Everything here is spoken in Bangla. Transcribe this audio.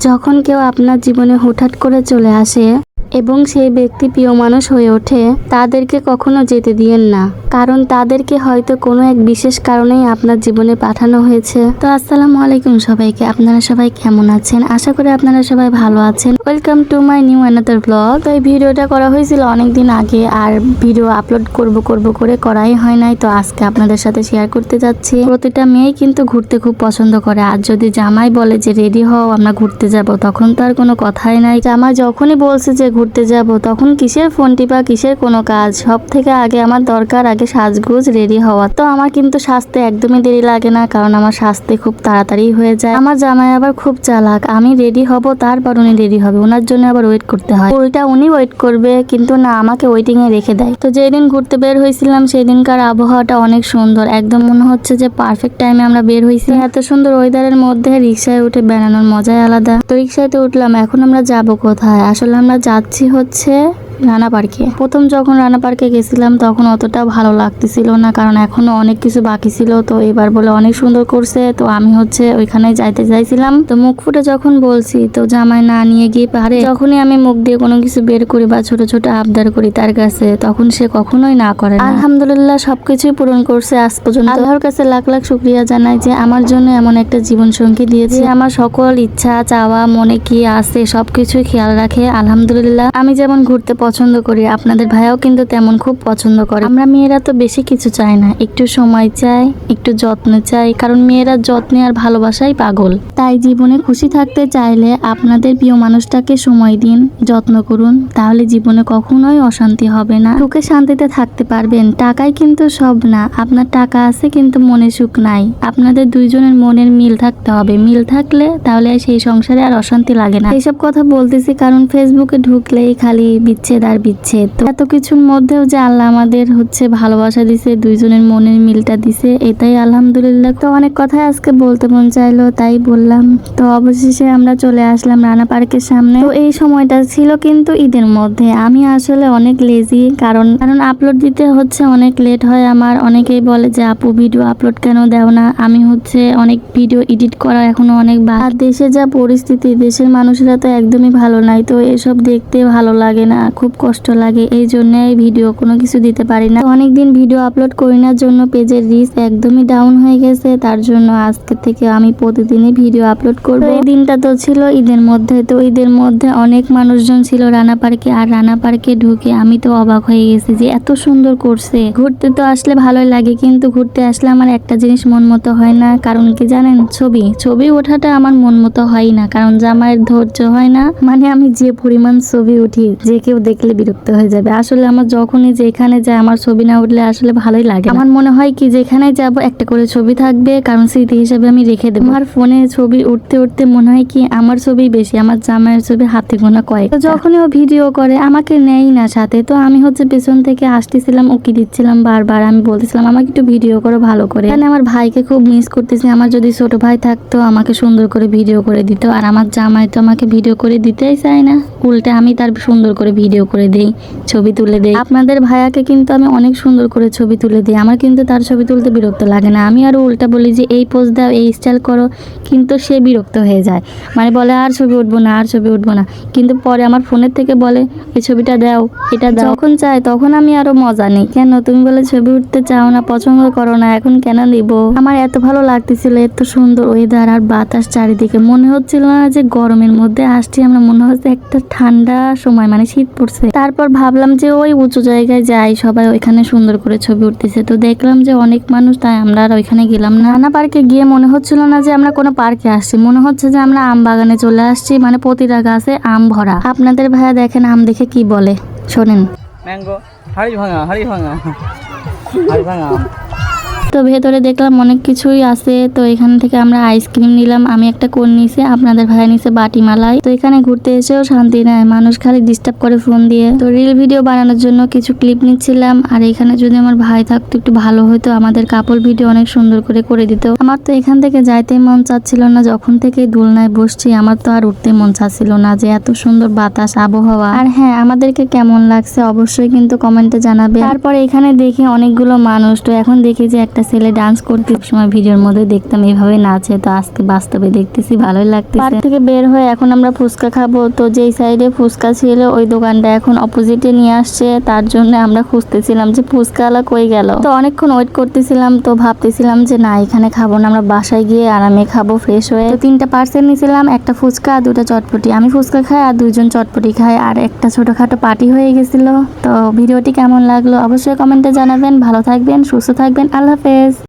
যখন কেউ আপনার জীবনে হুটহাট করে চলে আসে এবং সেই ব্যক্তি প্রিয় মানুষ হয়ে ওঠে, তাদেরকে কখনো যেতে দিয়েন না। কারণ তাদেরকে হয়তো কোনো এক বিশেষ কারণেই আপনার জীবনে পাঠানো হয়েছে। তো আসসালামু আলাইকুম সবাইকে, আপনারা সবাই কেমন আছেন? আশা করি আপনারা সবাই ভালো আছেন। Welcome to my new another blog তো এই ভিডিওটা করা হয়েছিল অনেক দিন আগে, আর ভিডিও আপলোড করব করব করে করাই হয় নাই। তো আজকে আপনাদের সাথে শেয়ার করতে যাচ্ছি। প্রতিটা মেয়েই কিন্তু ঘুরতে খুব পছন্দ করে। আর যদি জামাই বলে যে রেডি হও, আমরা ঘুরতে যাব, তখন তো আর কোনো কথাই নাই। জামাই যখনই বলছে যে ঘুরতে যাব, তখন কিসের ফোন টিপা কিসের কোনো কাজ? সব থেকে আগে আমার দরকার আগে সাজগুজ রেডি হওয়া। তো আমার কিন্তু সাজতে একদমই দেরি লাগে না, কারণ আমার সাজতে খুব তাড়াতাড়ি হয়ে যায়। আমার জামাই আবার খুব চালাক, আমি রেডি হব, তারপর উনি রেডি হবে। ওনার জন্য আবার ওয়েট করতে হয়। উল্টা উনি ওয়েট করবে, কিন্তু না, আমাকে ওয়েটিং এ রেখে দেয়। তো যেদিন ঘুরতে বের হয়েছিলাম সেই দিনকার আবহাওয়াটা অনেক সুন্দর। একদম মনে হচ্ছে যে পারফেক্ট টাইমে আমরা বের হয়েছি। এত সুন্দর ওয়েদারের মধ্যে রিক্সায় উঠে বেড়ানোর মজাই আলাদা। তো রিক্সায় তো উঠলাম, এখন আমরা যাব কোথায়? আসলে আমরা যাচ্ছি হচ্ছে রানা পার্কে। প্রথম যখন রানা পার্কে গেছিলাম তখন অতটা ভালো লাগতেছিল না কারণ এখনও অনেক কিছু বাকি ছিল। তো এবার বলে অনেক সুন্দর করছে তো আমি হচ্ছে ওইখানে যাইতে চাইছিলাম। তো মুখ ফুটে যখন বলছি তো জামাই না নিয়ে গিয়ে পারে যখনই আমি মুখ দিয়ে কোনো কিছু বের করি বা ছোট ছোট আবদার করি তার কাছে তখন সে কখনোই না করে। আলহামদুলিল্লাহ সবকিছুই পূরণ করছে আজ পর্যন্ত। আল্লাহর কাছে লাখ লাখ শুক্রিয়া জানাই যে আমার জন্য এমন একটা জীবন সঙ্গী দিয়েছে। আমার সকল ইচ্ছা চাওয়া মনে কি আছে সবকিছুই খেয়াল রাখে আলহামদুলিল্লাহ। আমি যেমন ঘুরতে পছন্দ করি। আপনাদের ভাইয়াও কিন্তু তেমন খুব পছন্দ করে। আমরা মেয়েরা তো বেশি কিছু চাই না। একটু সময় চাই, একটু যত্ন চাই, কারণ মেয়েরা যত্নে আর ভালোবাসাই পাগল। তাই জীবনে খুশি থাকতে চাইলে আপনাদের প্রিয় মানুষটাকে সময় দিন, যত্ন করুন, তাহলে জীবনে কখনোই অশান্তি হবে না। সুখে শান্তিতে থাকতে পারবেন। টাকাই কিন্তু সব না। আপনার টাকা আছে কিন্তু মনে সুখ নাই। আপনাদের দুইজনের মনের মিল থাকতে হবে। মিল থাকলে তাহলে সেই সংসারে আর অশান্তি লাগে না। এইসব কথা বলতেছি কারণ ফেসবুকে ঢুকলেই খালি বিচ্ছেদ আর বিচ্ছেদ। তো এত কিছুর মধ্যেও যে আল্লাহ আমাদের হচ্ছে ভালোবাসা দিছে, দুইজনের মনের মিলটা দিছে, এটাই আলহামদুলিল্লাহ। তো অনেক কথাই আজকে বলতে মন চাইলো, তাই বললাম। তো অবশেষে আমরা চলে আসলাম রানা পার্কের সামনে। তো এই সময়টা ছিল কিন্তু ঈদের মধ্যে। আমি আসলে অনেক লেজি কারণ কারণ আপলোড দিতে হচ্ছে অনেক লেট হয়। আমার অনেকেই বলে যে, আপু ভিডিও আপলোড কেন দেও না? আমি হচ্ছে অনেক ভিডিও এডিট করা এখনও অনেক বা। দেশে যা পরিস্থিতি, দেশের মানুষেরা তো একদমই ভালো নাই। তো এসব দেখতে ভালো লাগে না। খুব কষ্ট লাগে, এই জন্য এই ভিডিও কোনো কিছু দিতে পারি না। অনেকদিন ভিডিও আপলোড করি না, জন্য পেজের রিচ একদমই ডাউন হয়ে গেছে। তার জন্য আজকে থেকে আমি প্রতিদিনই ভিডিও আপলোড করব। এই দিনটা তো ছিল ঈদের মধ্যে, তো ঈদের মধ্যে অনেক মানুষজন ছিল রানা পার্কে আর রানা পার্কে ঢুকে আমি তো অবাক হয়ে গেছি যে এত সুন্দর করছে। ঘুরতে তো আসলে ভালোই লাগে, কিন্তু ঘুরতে আসলে আমার একটা জিনিস মন মতো হয় না। কারণ কি জানেন, ছবি ছবি ওঠাটা আমার মন মতো হয় না। কারণ জামাইয়ের ধৈর্য হয় না মানে আমি যে পরিমাণ ছবি উঠি, যে কেউ দেখলে বিরক্ত হয়ে যাবে। আসলে আমার যখনই যেখানে যায় আমার ছবি না উঠলে আসলে ভালোই লাগে আমার মনে হয় কি যেখানে যাব একটা করে ছবি থাকবে, কারণ স্মৃতি হিসেবে আমি রেখে দেবো। আমার ফোনে ছবি উঠতে উঠতে মনে হয় কি, আমার ছবি বেশি, আমার জামাইয়ের ছবি হাতে গোনা কয়েক যখনই ও ভিডিও করে, আমাকে নেই না সাথে। তো আমি হচ্ছে পেছন থেকে আসতেছিলাম, ওকে দিচ্ছিলাম বারবার। আমি বলতেছিলাম, আমাকে একটু ভিডিও করো ভালো করে। মানে আমার ভাইকে খুব মিস করতেছি। আমার যদি ছোট ভাই থাকতো, আমাকে সুন্দর করে ভিডিও করে দিত। আর আমার জামাই তো আমাকে ভিডিও করে দিতেই চায় না। উল্টে আমি তার সুন্দর করে ভিডিও করে দেই, ছবি তুলে দেই। আপনাদের ভাইয়াকে কিন্তু আমি অনেক সুন্দর করে ছবি তুলে দিই। আমার কিন্তু তার ছবি তুলতে বিরক্ত লাগে না। আমি আরও উল্টা বলি যে, এই পোজ দাও, এই স্টাইল করো। কিন্তু সে বিরক্ত হয়ে যায়। মানে বলে, আর ছবি উঠবো না, আর ছবি উঠবো না। কিন্তু পরে আমার ফোনের থেকে বলে, এই ছবিটা দাও, এটা দাও। যখন চাই তখন আমি আরও মজা নেই। কেন? তুমি বলে ছবি উঠতে চাও না, পছন্দ করো না, এখন কেন দিব আমার এত ভালো লাগতেছিল, এত সুন্দর ওয়েদার আর বাতাস চারিদিকে। মনে হচ্ছিল না যে গরমের মধ্যে আসছি, আমরা মনে হচ্ছে একটা ঠান্ডা সময় মানে শীত পড়ছে তারপর ভাবলাম যে ওই উঁচু জায়গায় যাই, সবাই ওইখানে সুন্দর করে ছবি উঠতেছে। তো দেখলাম যে অনেক মানুষ, তাই আমরা আর ওইখানে গেলাম না। নানা পার্কে গিয়ে মনে হচ্ছিল না যে আমরা কোনো পার্কে আসছি। মনে হচ্ছে যে আমরা আম বাগানে চলে আসছি মানে প্রতিটা গাছে আম ভরা। আপনাদের ভাইয়া দেখেন আম দেখে কি বলে? শোনেন। ম্যাঙ্গো, হাড়ি ভাঙা হাড়ি ভাঙা হাড়ি ভাঙা তো ভেতরে দেখলাম অনেক কিছুই আছে। তো এখান থেকে আমরা আইসক্রিম নিলাম। আমি একটা কোন নিছে, আপনাদের ভাই নিছে বাটি মালাই তো এখানে ঘুরতে এসেও শান্তি নেয় মানুষ খালি ডিস্টার্ব করে ফোন দিয়ে। তো রিল ভিডিও বানানোর জন্য কিছু ক্লিপ নিচ্ছিলাম। আর এখানে যদি আমার ভাই থাকতো, একটু ভালো হতো আমাদের কাপড় ভিডিও অনেক সুন্দর করে করে দিত। আমার তো এখান থেকে যাইতে মন চাচ্ছিল না, যখন থেকে দোলনায় বসছি, আমার তো আর উঠতে মন চাচ্ছিল না যে এত সুন্দর বাতাস, আবহাওয়া। আর হ্যাঁ আমাদেরকে কেমন লাগছে অবশ্যই কিন্তু কমেন্টে জানাবে তারপরে এখানে দেখি অনেকগুলো মানুষ, তো এখন দেখি যে একটা একটা ছেলে ডান্স করতে সময় ভিডিওর মধ্যে দেখতাম এইভাবে নাচে, তো আজকে বাস্তবে দেখতেছি, ভালোই লাগতেছে। পার্ক থেকে বের হয়ে এখন আমরা ফুচকা খাব, তো যেই সাইডে ফুচকা ছিল, ওই দোকানটা এখন অপোজিটে নিয়ে আসছে, তার জন্য আমরা খুঁজতেছিলাম যে ফুচকাওয়ালা কই গেল। তো অনেকক্ষণ ওয়েট করতেছিলাম, তো ভাবতেছিলাম যে না, এখানে খাব না, আমরা বাসায় গিয়ে আরামে খাব ফ্রেশ হয়ে। তো তিনটা পার্সেল নিয়েছিলাম, একটা ফুচকা আর দুটা চটপটি। আমি ফুচকা খাই আর দুজন চটপটি খাই, আর একটা ছোটোখাটো পার্টি হয়ে গেছিল। তো ভিডিওটি কেমন লাগল, অবশ্যই কমেন্টে জানাবেন। ভালো থাকবেন, সুস্থ থাকবেন, আল্লাহ Entonces,